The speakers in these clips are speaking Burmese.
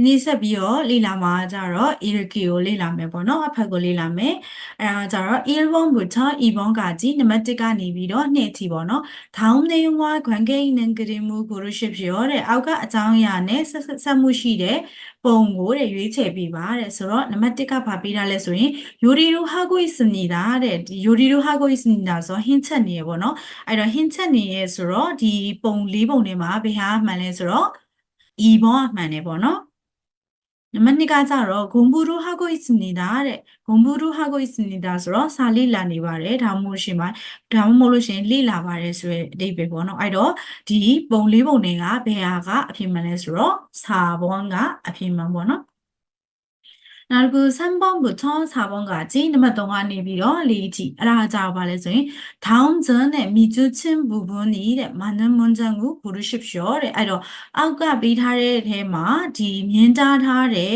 နေဆက်ပြီးတော့လေ့လာမှာကြတော့ iriki ကိုလေ့လာမယ်ပေါ့နော်အဖက်ကိုလေ့လာမယ်အဲဒါကြတော့ ilbon buta ibon ကကြီးနံပါတ်1ကနေပြီးတော့2အထိပေါ့နော်ထောင်းနေဝါခွန်ကိနံကရင်မူကိုရရှိပြောတဲ့အောက်ကအကြောင်းအရာနဲ့ဆက်ဆက်မှုရှိတဲ့ပုံကိုတဲ့ရွေးချယ်ပြီးပါတဲ့ဆိုတော့နံပါတ်1ကဘာပေးတာလဲဆိုရင်ယိုရီရိုဟာကိုစနီတာတဲ့ယိုရီရိုဟာကိုစနီတာဆိုဟင်းချက်နေရပေါ့နော်အဲ့တော့ဟင်းချက်နေရဆိုတော့ဒီပုံ၄ပုံထဲမှာဘယ်ဟာမှန်လဲဆိုတော့ ibon အမှန်နေပေါ့နော် နံပါတ်2ကကြတော့ဂုံဘူးရူဟာကိုဣစနေတာတဲ့ဂုံဘူးရူဟာကိုဣစနေတာဆိုတော့စာလေ့လာနေပါတယ်ဒါမှမဟုတ်ရှင်ပါဒါမှမဟုတ်လို့ရှင်လေ့လာပါတယ်ဆိုတဲ့အဓိပ္ပာယ်ပေါ့နော်အဲ့တော့ဒီပုံလေးပုံတွေကဘယ်ဟာကအဖြစ်မှန်လဲဆိုတော့စာဘွန်ကအဖြစ်မှန်ပေါ့နော် နောက်တစ်ခု 3번부터 4번까지 နံပါတ်3ကနေပြီးတော့လေးအထိအဲ့ဒါကြောင့်ပါလဲဆိုရင်다음 전에 미주친 부분이တဲ့ 많은 문장을 고르십시오 တဲ့အဲ့တော့အောက်ကပေးထားတဲ့အထဲမှာဒီမြင်တားထားတဲ့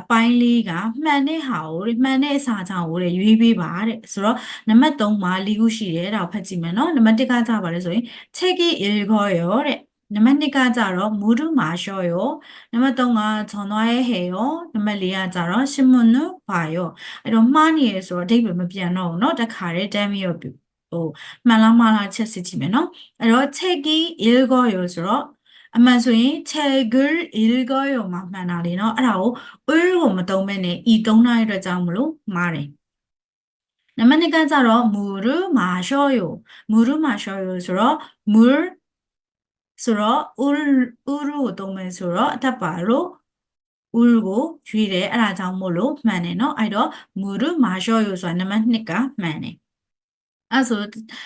အပိုင်းလေးကမှန်တဲ့ဟာကိုမှန်တဲ့အစာချောင်းကိုရွေးပေးပါတဲ့ဆိုတော့နံပါတ်3မှာ၄ခုရှိတယ်ဒါကိုဖတ်ကြည့်မယ်နော်နံပါတ်1ကကြပါလဲဆိုရင်책이읽어요တဲ့ နံပါတ်2ကကြတော့မူဒုမာရှောရောနံပါတ်3ကဂျွန်သွားရဲ့ဟေရောနံပါတ်4ကကြတော့ရှင်မွန်နုဘာရောအဲ့တော့မှားနေရဆိုတော့အဓိပ္ပာယ်မပြန်တော့ဘူးเนาะတခါတည်းတမ်းပြီးတော့ဟိုမှန်လားမှားလားချက်စစ်ကြည့်မယ်เนาะအဲ့တော့ cheki ilgo ရောဆိုတော့အမှန်ဆိုရင် chegul ilgo ရောမှာမှန်တာလေเนาะအဲ့ဒါကို ul ကိုမသုံးမဲ့နဲ့ e သုံးထားရတဲ့အတွက်ကြောင့်မလို့မှားတယ်နံပါတ်2ကကြတော့မူရူမာရှောယောမူရူမာရှောယောဆိုတော့မူရ ဆိုတော့ ul ul ကိုသုံးမယ်ဆိုတော့အသက်ပါလို့ ul ကိုရွေးတယ်အဲ့ဒါကြောင့်မို့လို့မှန်တယ်เนาะအဲ့တော့ muru ma shoyu ဆိုတာနံပါတ်1ကမှန်တယ်အဲ့ဆို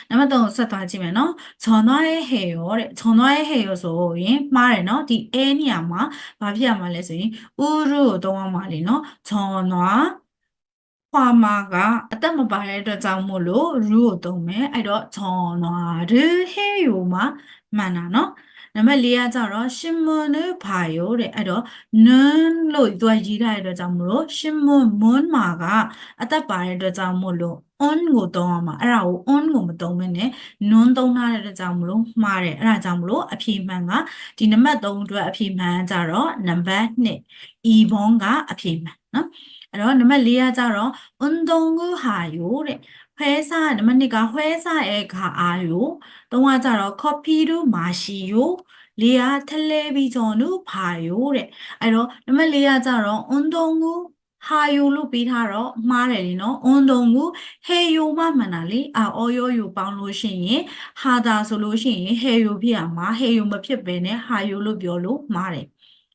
နံပါတ်3ကိုဆက်သွားကြည့်မယ်နော်။ခြုံသွားရဲ့ဟေရောတဲ့။ခြုံသွားရဲ့ဟေရောဆိုရင်မှားတယ်နော်။ဒီအဲနေရာမှာဘာဖြစ်ရမှာလဲဆိုရင်ဥရုကိုသုံးအောင်ပါလေနော်။ခြုံသွားခွာမာကအသက်မပါတဲ့အတွက်ကြောင့်မို့လို့ရူကိုသုံးမယ်။အဲ့တော့ခြုံသွားရဟေရောမှာ မှန်တာเนาะနံပါတ်၄ကကြတော့ရှင်မွန်နဲ့ဘာယိုတဲ့အဲ့တော့နန်းလို့သူကရေးထားတဲ့အတွက်ကြောင့်မလို့ရှင်မွန်မွန်မာကအသက်ပါတဲ့အတွက်ကြောင့်မို့လို့ on ကိုသုံးအောင်မှာအဲ့ဒါကို on ကိုမသုံးဘဲနဲ့ non သုံးထားတဲ့အတွက်ကြောင့်မလို့မှားတယ်အဲ့ဒါကြောင့်မလို့အဖြေမှန်ကဒီနံပါတ်3အတွက်အဖြေမှန်ကြတော့နံပါတ်2 evon ကအဖြေမှန် နော်အဲ့တော့နံပါတ်၄ကကြတော့အွန်တုံကူဟာယိုတဲ့ဖဲစာနံပါတ်2ကဟွဲစာရဲ့ခါအားယို၃ကကြတော့ copy to မာရှီယိုလေးအားထလဲပြီးကြောင့်နုဖာယိုတဲ့အဲ့တော့နံပါတ်၄ကကြတော့အွန်တုံကူဟာယိုလို့ပြီးထားတော့မှားတယ်လीနော်အွန်တုံကိုဟေယိုမှမှန်တာလေအော်ယောယိုပေါင်းလို့ရှိရင်ဟာတာဆိုလို့ရှိရင်ဟေယိုဖြစ်ရမှာဟေယိုမဖြစ်ဘဲနဲ့ဟာယိုလို့ပြောလို့မှားတယ်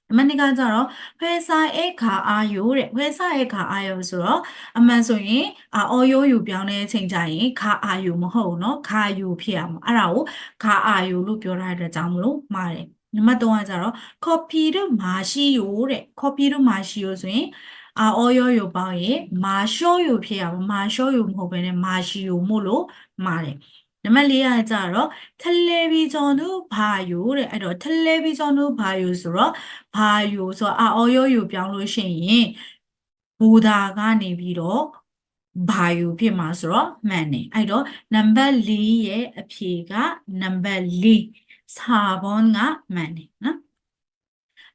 အမှန်တကကြတော့ဖဲစာဧခါအာယိုတဲ့ဖဲစာဧခါအာယိုဆိုတော့အမှန်ဆိုရင်အာအော်ယိုယူပြောင်းတဲ့အချိန်ကျရင်ခါအာယိုမဟုတ်ဘူးเนาะခါယိုဖြစ်ရမှာအဲ့ဒါကိုခါအာယိုလို့ပြောထားတဲ့အတွက်ကြောင့်မလို့မှားတယ်နံပါတ်3ကကြတော့ copy တို့မာရှိယိုတဲ့ copy တို့မာရှိယိုဆိုရင်အာအောယောယိုပေါင်းရင်မာရှောယိုဖြစ်ရမှာမာရှောယိုမဟုတ်ဘဲနဲ့မာရှိယိုမို့လို့မာတယ် နံပါတ်၄ကကြတော့တယ်လီဗီဂျွန်တို့ဘာယိုတဲ့အဲ့တော့တယ်လီဗီဂျွန်တို့ဘာယိုဆိုတော့ဘာယိုဆိုတော့အာအောယောယိုပြောင်းလို့ရှိရင်ဘူဒါကနေပြီးတော့ဘာယိုဖြစ်မှာဆိုတော့မှန်တယ်အဲ့တော့နံပါတ်၄ရဲ့အဖြေကနံပါတ်၄စာဘွန်ကမှန်တယ်နော်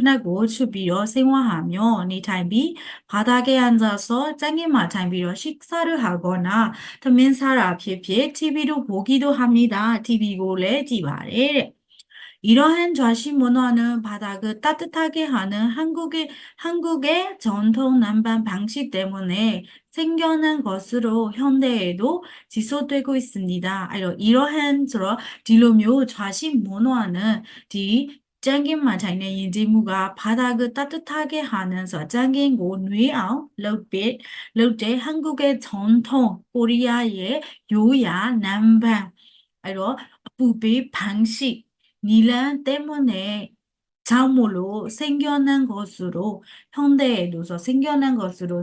끝나고 준비로 생활하며 네 타이비 바닥에 앉아서 짱이마 타이비로 식사를 하거나 틈민 사라 피피에 TV로 보기도 합니다. TV 고래 디바레 이러한 좌시 문화는 바닥을 따뜻하게 하는 한국의, 한국의 전통 남반 방식 때문에 생겨난 것으로 현대에도 지속되고 있습니다. 이러한 저런 디로묘 좌시 문화는 디 짱긴만 자기네 인지무가 바닥을 따뜻하게 하면서 짱긴고 뉘아오 럭빛 럭제 한국의 전통 코리아의 요야 남방 이런 부비 방식 이란 때문에 자모로 생겨난 것으로 현대에서 생겨난 것으로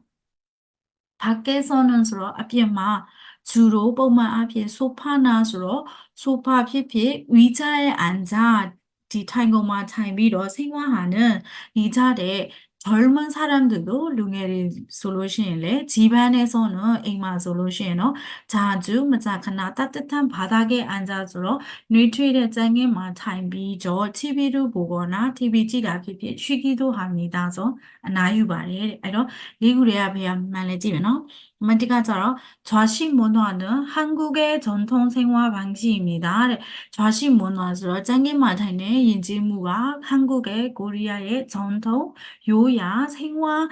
ဒါကဲဆောနန်ဆိုတော့အပြစ်မှာဂျူရိုပုံမှန်အဖြစ်ဆိုဖာနာဆိုတော့ဆိုဖာဖြစ်ဖြစ်ဝီချာရဲ့အန်ဂျာဒီထိုင်ကုန်မှာထိုင်ပြီးတော့စိတ်ဝါဟာနန်ညီကြတဲ့ 젊은 사람들도 룽에리 솔루션이래 집안에서는 잉마 솔루션이노 자주 무자카나 따뜻한 바닥에 앉아서 뉴트리의 짱에만 타임비죠 TV를 보거나 TV 지가 피피 쉬기도 합니다. 그래서 나유 바래. 이런 리구레아 배양 말레지면은 만티가처럼 좌식 문화는 한국의 전통 생활 방식입니다. 좌식 문화로 짱게만 타는 인지무가 한국의 코리아의 전통 요ရာ생활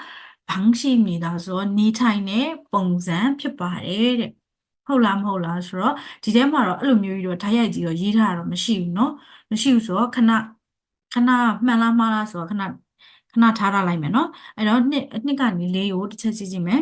방식입니다. ဆိုတော့နေထိုင်တဲ့ပုံစံဖြစ်ပါတယ်တဲ့ဟုတ်လားမဟုတ်လားဆိုတော့ဒီထဲမှာတော့အဲ့လိုမျိုးကြီးတော့ဓာတ်ရိုက်ကြီးတော့ရေးထားတာတော့မရှိဘူးเนาะမရှိဘူးဆိုတော့ခဏခဏမှန်လားမှားလားဆိုတော့ခဏခဏထားထားလိုက်မယ်เนาะအဲ့တော့နှစ်နှစ်ကနေလေးကိုတစ်ချက်ကြည့်ကြည့်မယ်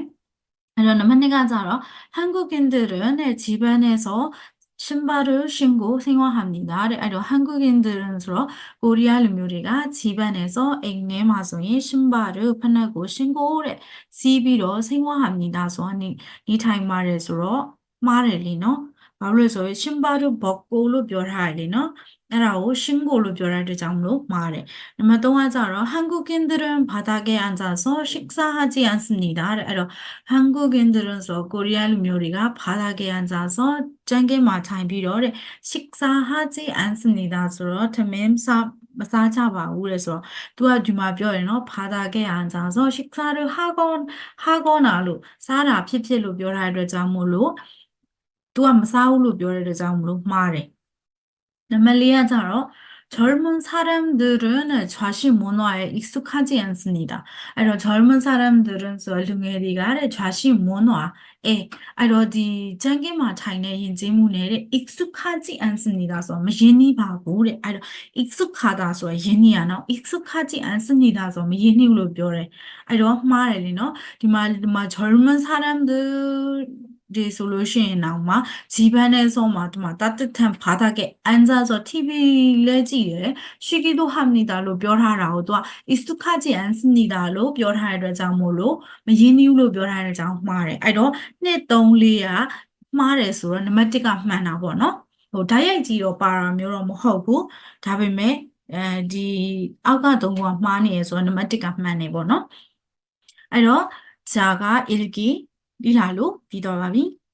하려는 한니가자라 한국인들은 집안에서 신발을 신고 생활합니다. 그리고 한국인들은서 코리아 류미리가 집안에서 액네 마송이 신발을 판하고 신고 집이로 생활합니다. 소니 이 타임 말에서 말을리노 말로서 신발을 벗고로 별할리노 အဲ့ဒါကိုရှင်းကိုလို့ပြောရတဲ့ကြောင့်မလို့မှားတယ်နံပါတ်3ကကြတော့ဟန်ဂုကင်ဒရန်ဘာသာကဲအန်ဇာဆိုရှစ်စာဟာဂျီအန်စနီဒါတဲ့အဲ့တော့ဟန်ဂုကင်ဒရန်ဆိုကိုရီးယားလူမျိုးတွေကဘာသာကဲအန်ဇာဆိုကျန်းကင်းမှာထိုင်ပြီးတော့တဲ့ရှစ်စာဟာဂျီအန်စနီဒါဆိုတော့ထမင်းစားမစားကြပါဘူးတဲ့ဆိုတော့ तू ကဒီမှာပြောရင်နော်ဖာသာကဲအန်ဇာဆိုရှစ်စာရဟာဂွန်ဟာဂွန်နာလို့စားတာဖြစ်ဖြစ်လို့ပြောထားတဲ့အတွက်ကြောင့်မို့လို့ तू ကမစားဘူးလို့ပြောတဲ့အတွက်ကြောင့်မို့လို့မှားတယ် 남말리아 자로 젊은 사람들은 좌식 문화에 익숙하지 않습니 다. 아이로 젊은 사람들은 저룽에리가의 좌식 문화에 아이로 디 장기마 차이네 인지문에 익숙하지 않습니 다. 서 예니 바고래 아이로 익숙하다 서 예니야 너 익숙하지 않습니 다. 서 예니로 묘래 아이로 말해리 너 디마 젊은 사람들 ဒီဆိုလို့ရှိရင်တော့မှဂျီပန်နဲ့ဆုံးမှာဒီမှာတတ်တန်ဘာသာကဲအန်ဇာဆို TV လဲကြည့်တယ်ရှိကီတိုဟာမနီတာလို့ပြောထားတာကိုသူကအစ်တုခဂျီအန်စနီတာလို့ပြောထားတဲ့အတွက်ကြောင့်မို့လို့မရင်းနှီးဘူးလို့ပြောထားတဲ့ကြောင့်မှားတယ်အဲ့တော့နှစ်၃၄ကမှားတယ်ဆိုတော့နံပါတ်၁ကမှန်တာပေါ့နော်ဟိုဓာတ်ရိုက်ကြည့်တော့ပါတာမျိုးတော့မဟုတ်ဘူးဒါပေမဲ့အဲဒီအောက်က၃ခုကမှားနေရဆိုတော့နံပါတ်၁ကမှန်နေပေါ့နော်အဲ့တော့ဂျာက ilgi ဒီလာလို့ပြီးတော့ပါပြီ။